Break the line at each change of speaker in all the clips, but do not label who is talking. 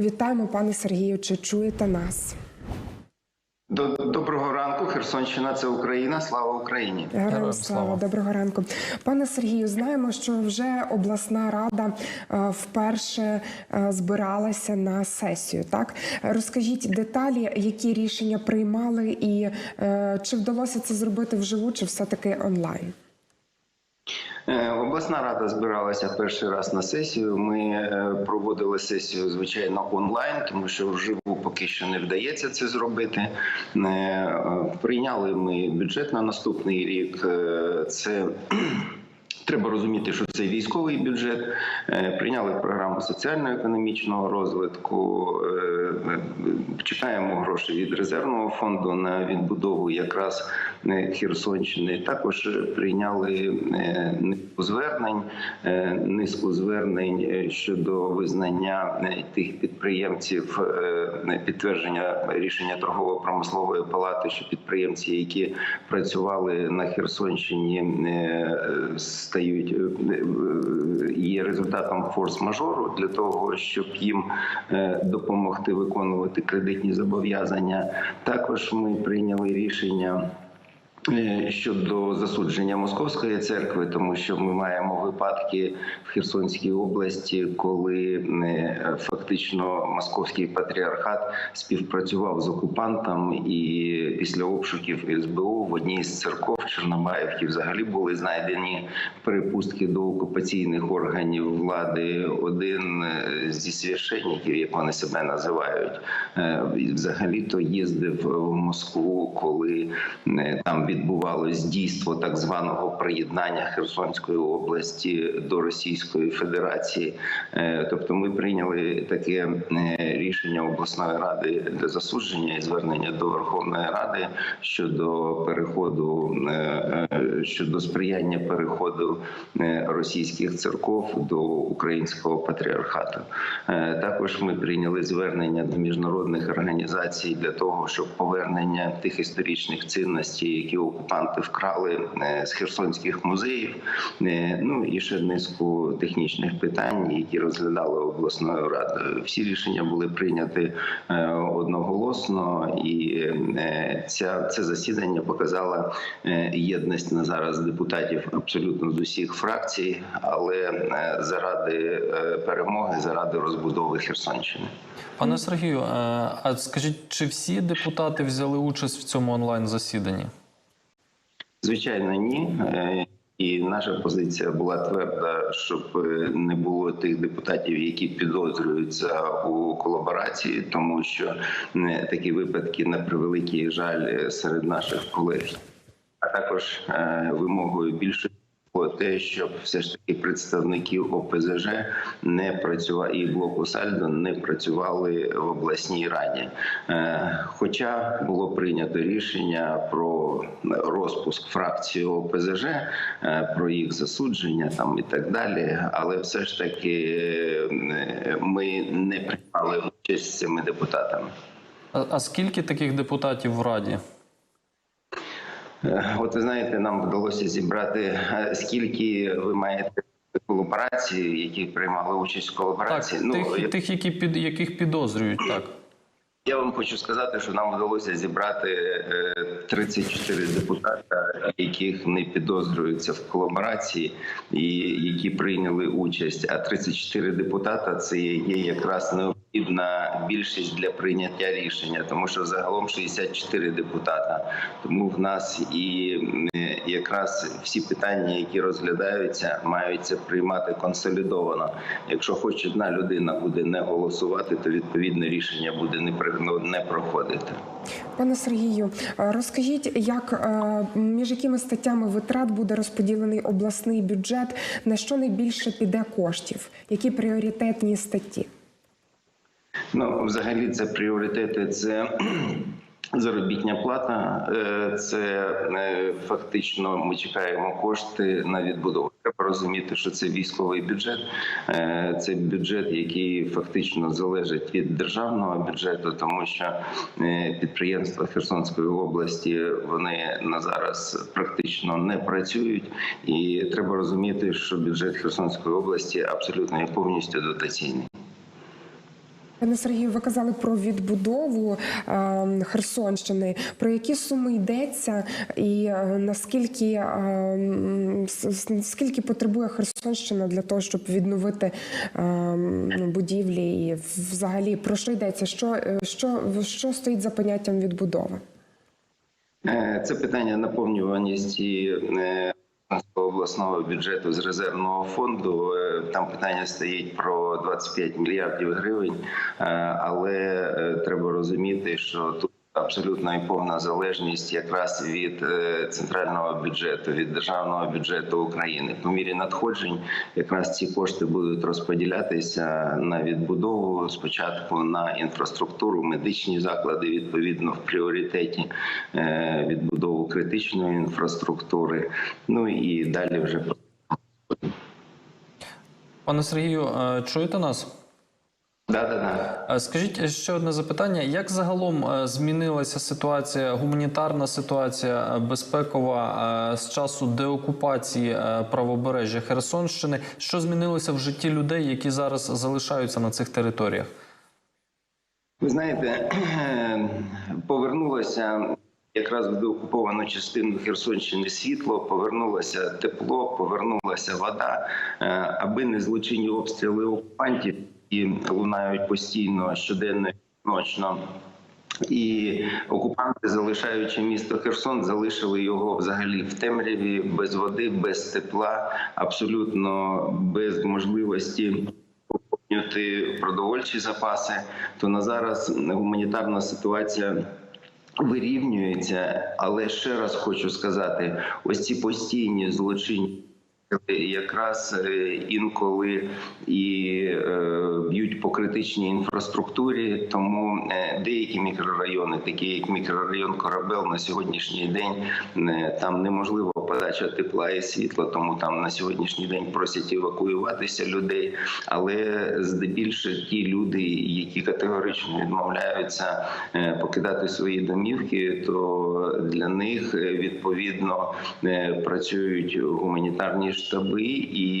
Вітаємо, пане Сергію. Чи чуєте нас?
Доброго ранку, Херсонщина, це Україна. Слава Україні.
Героям слава. доброго ранку, пане Сергію. Знаємо, що вже обласна рада е, вперше е, збиралася на сесію. Так розкажіть деталі, які рішення приймали, і е, чи вдалося це зробити вживу, чи все таки онлайн?
Е, Обласна рада збиралася перший раз на сесію. Ми е, проводили сесію, звичайно, онлайн, тому що вживу поки що не вдається це зробити. Е, Прийняли ми бюджет на наступний рік. Це Треба розуміти, що це військовий бюджет. Е, Прийняли програму соціально-економічного розвитку. Е, Чекаємо гроші від резервного фонду на відбудову якраз е, Херсонщини. Також прийняли низку звернень, низку звернень щодо визнання тих підприємців, підтвердження рішення торгово-промислової палати, що підприємці, які працювали на Херсонщині, е, стають е, е, є результатом форс-мажору для того, щоб їм е, допомогти виконувати кредитні зобов'язання. Також ми прийняли рішення. Е, Щодо засудження московської церкви, тому що ми маємо випадки в Херсонській області, коли е, фактично московський патріархат співпрацював з окупантом, і після обшуків СБУ в одній з церков Чорнобаївки взагалі були знайдені перепустки до окупаційних органів влади. Один е, зі священників, як вони себе називають, взагалі то їздив в Москву, коли там відбувалось дійство так званого приєднання Херсонської області до Російської Федерації. Е, Тобто, ми прийняли таке е, рішення обласної ради для засудження і звернення до Верховної Ради щодо переходу е, щодо сприяння переходу російських церков до українського патріархату. Також ми прийняли звернення до міжнародних організацій для того, щоб повернення тих історичних цінностей, які окупанти вкрали е, з херсонських музеїв. е, Ну і ще низку технічних питань, які розглядали обласною радою. Всі рішення були прийняті е, одноголосно, і ця це засідання показало єдність на зараз депутатів абсолютно з усіх фракцій, але заради перемоги, заради розбудови Херсонщини.
Пане Сергію, а скажіть, чи всі депутати взяли участь в цьому онлайн засіданні?
Звичайно, ні. Е, І наша позиція була тверда, щоб не було тих депутатів, які підозрюються у колаборації, тому що не такі випадки на превеликий жаль е, серед наших колег. А також е, вимогою більшої було те, щоб все ж таки представники ОПЗЖ не працювали і блоку Сальдо не працювали в обласній раді. Е, Хоча було прийнято рішення про розпуск фракції ОПЗЖ, е, про їх засудження там і так далі. Але все ж таки е, ми не приймали участь з цими депутатами.
А скільки таких депутатів в Раді?
Е, От ви знаєте, нам вдалося зібрати е, скільки ви маєте колаборації, які приймали участь в
Так,
ну
тих,
я,
тих які під яких підозрюють, так.
Я вам хочу сказати, що нам вдалося зібрати е, 34 депутата, яких не підозрюються в колаборації, і які прийняли участь. А 34 депутата це є якраз необхідна більшість для прийняття рішення, тому що загалом 64 депутата. Тому в нас і е, якраз всі питання, які розглядаються, маються приймати консолідовано. Якщо хоч одна людина буде не голосувати, то відповідне рішення буде не при- ну, не проходити.
Пане Сергію, е, розкажіть, як е, між якими статтями витрат буде розподілений обласний бюджет, на що найбільше піде коштів? Які пріоритетні статті?
Ну, взагалі, це пріоритети. Це заробітня плата, е, це фактично ми чекаємо кошти на відбудову. Треба розуміти, що це військовий бюджет, Е, це бюджет, який фактично залежить від державного бюджету, тому що е, підприємства Херсонської області вони на зараз практично не працюють, і треба розуміти, що бюджет Херсонської області абсолютно і повністю дотаційний.
Пане Сергію, ви казали про відбудову е, Херсонщини. Про які суми йдеться, і е, наскільки е, м, с- с- скільки потребує Херсонщина для того, щоб відновити е, ну, будівлі? І взагалі про що йдеться? Що, е, що, що стоїть за поняттям відбудови?
Е, Це питання наповнюваності е, обласного бюджету з резервного фонду. Е, Там питання стоїть про 25 мільярдів гривень, Е, але е, треба розуміти, що тут. Абсолютно і повна залежність якраз від е, центрального бюджету, від державного бюджету України. По мірі надходжень якраз ці кошти будуть розподілятися на відбудову спочатку на інфраструктуру, медичні заклади відповідно в пріоритеті е, відбудову критичної інфраструктури. Ну і далі вже
Пане Сергію, е, чуєте нас? Е, Скажіть ще одне запитання: як загалом е, змінилася ситуація, гуманітарна ситуація, е, безпекова з часу деокупації правобережжя Херсонщини? Що змінилося в житті людей, які зараз залишаються на цих територіях?
Ви знаєте, повернулося якраз в деокуповану частину Херсонщини світло, повернулося тепло, повернулася вода, Е, аби не злочинні обстріли окупантів, і лунають постійно щоденно ночно. І окупанти, залишаючи місто Херсон, залишили його взагалі в темряві, без води, без тепла, абсолютно без можливості продовольчі запаси. То на зараз гуманітарна ситуація. Вирівнюється, але ще раз хочу сказати: ось ці постійні злочинні якраз е, інколи і е, б'ють по критичній інфраструктурі. Тому е, деякі мікрорайони, такі як мікрорайон Корабел, на сьогоднішній день там неможливо подача тепла і світла, тому там на сьогоднішній день просять евакуюватися людей. Але здебільшого ті люди, які категорично відмовляються покидати свої домівки, то для них відповідно працюють гуманітарні штаби і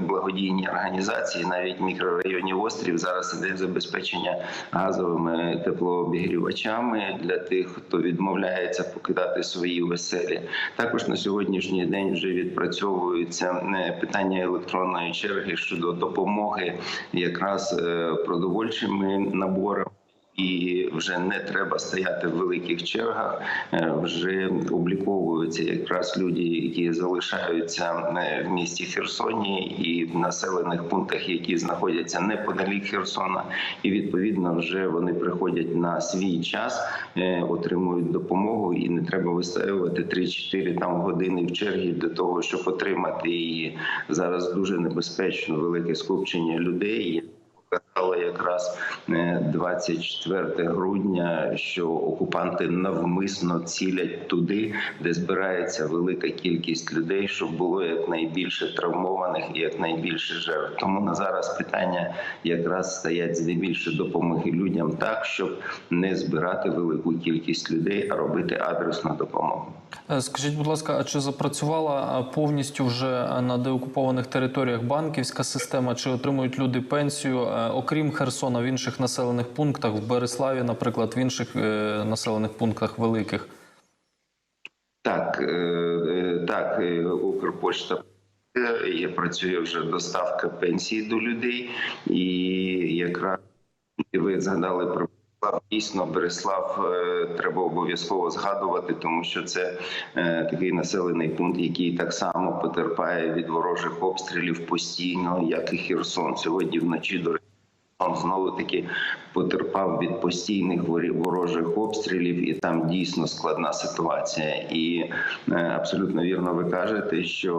благодійні організації, навіть мікрорайоні острів зараз іде забезпечення газовими теплообігрівачами для тих, хто відмовляється покидати свої веселі. Також на сьогоднішній день вже відпрацьовуються е, питання електронної черги щодо допомоги якраз е, продовольчими наборами. І вже не треба стояти в великих чергах. Е, Вже обліковуються якраз люди, які залишаються е, в місті Херсоні і в населених пунктах, які знаходяться неподалік Херсона, і відповідно вже вони приходять на свій час, е, отримують допомогу, і не треба вистоювати 3-4 там години в чергі для того, щоб отримати її. Зараз дуже небезпечно велике скупчення людей. Показало якраз е, 24 грудня, що окупанти навмисно цілять туди, де збирається велика кількість людей, щоб було якнайбільше травмованих і якнайбільше жертв. Тому на зараз питання якраз стоять здебільше допомоги людям так, щоб не збирати велику кількість людей, а робити адресну допомогу.
Е, Скажіть, будь ласка, а чи запрацювала е, повністю вже е, на деокупованих територіях банківська система? Чи отримують люди пенсію, е, окрім Херсона, в інших населених пунктах, в Береславі, наприклад, в інших е, населених пунктах великих?
Так, е, е, так, Укрпошта е, є, працює вже доставка пенсій до людей, і якраз ви згадали про Береслав. Дійсно, Береслав треба обов'язково згадувати, тому що це такий населений пункт, який так само потерпає від ворожих обстрілів постійно, як і Херсон. Сьогодні вночі до знову таки потерпав від постійних ворожих обстрілів, і там дійсно складна ситуація. І е, абсолютно вірно ви кажете, що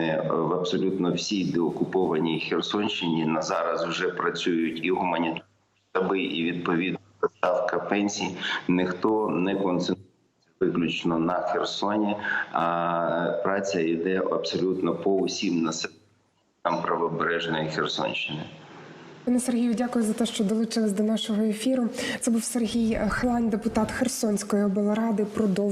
е, в абсолютно всій деокупованій Херсонщині на зараз вже працюють і гуманітарні штаби, і відповідно доставка пенсій. Ніхто не концентрується виключно на Херсоні, а праця йде абсолютно по усім населенням правобережної Херсонщини.
Пане Сергію, дякую за те, що долучились до нашого ефіру. Це був Сергій Хлань, депутат Херсонської облради. Продовж